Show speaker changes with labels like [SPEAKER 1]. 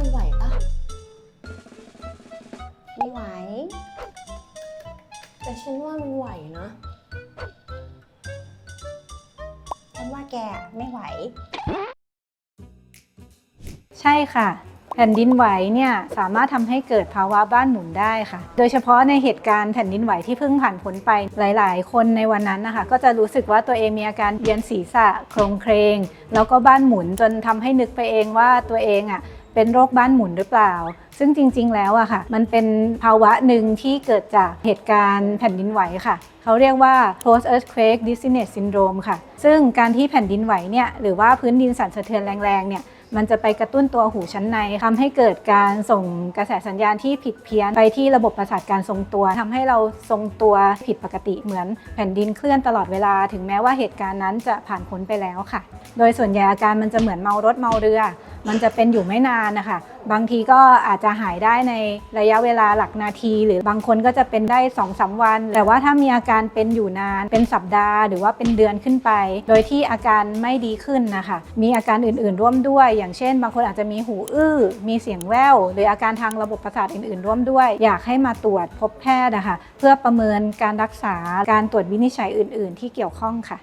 [SPEAKER 1] มันไหวปะ
[SPEAKER 2] ไม่ไหว แต่
[SPEAKER 1] ฉันว่ามันไหวนะ ฉ
[SPEAKER 2] ันว่าแกไม่ไหว
[SPEAKER 3] ใช่ค่ะ แผ่นดินไหวเนี่ยสามารถทำให้เกิดภาวะบ้านหมุนได้ค่ะ โดยเฉพาะในเหตุการณ์แผ่นดินไหวที่เพิ่งผ่านพ้นไปหลาย ๆ คนในวันนั้นนะคะ ก็จะรู้สึกว่าตัวเองมีอาการเวียนศีรษะโครงเครง แล้วก็บ้านหมุนจนทำให้นึกไปเองว่าตัวเองอะ่ะ เป็นโรคบ้านหมุนหรือเปล่า ซึ่งจริง ๆ แล้วอะค่ะ มันเป็นภาวะหนึ่งที่เกิดจากเหตุการณ์แผ่นดินไหวค่ะ เขาเรียกว่า post earthquake dizziness syndrome ค่ะ ซึ่งการที่แผ่นดินไหวเนี่ย หรือว่าพื้นดินสั่นสะเทือนแรงๆ เนี่ยมันจะไปกระตุ้นตัวหูชั้นในทำให้เกิดการส่งกระแสสัญญาณที่ผิดเพี้ยน ไปที่ระบบประสาทการทรงตัวทำให้เราทรงตัวผิดปกติเหมือนแผ่นดินเคลื่อนตลอดเวลา ถึงแม้ว่าเหตุการณ์นั้นจะผ่านพ้นไปแล้วค่ะ โดยส่วนใหญ่อาการมันจะเหมือนเมารถเมาเรือ มันจะเป็นอยู่ไม่นานนะคะ บางทีก็อาจจะหายได้ในระยะเวลาหลักนาที หรือบางคนก็จะเป็นได้2อสวัน แต่ว่าถ้ามีอาการเป็นอยู่นานเป็นสัปดาห์ หรือว่าเป็นเดือนขึ้นไป โดยที่อาการไม่ดีขึ้นนะคะ มีอาการอื่นๆร่วมด้วย อย่างเช่น บางคนอาจจะมีหูอื้อ มีเสียงแว่ว หรืออาการทางระบบประสาทอื่น ๆ ร่วมด้วย อยากให้มาตรวจพบแพทย์นะคะ เพื่อประเมินการรักษา การตรวจวินิจฉัยอื่น ๆ ที่เกี่ยวข้องค่ะ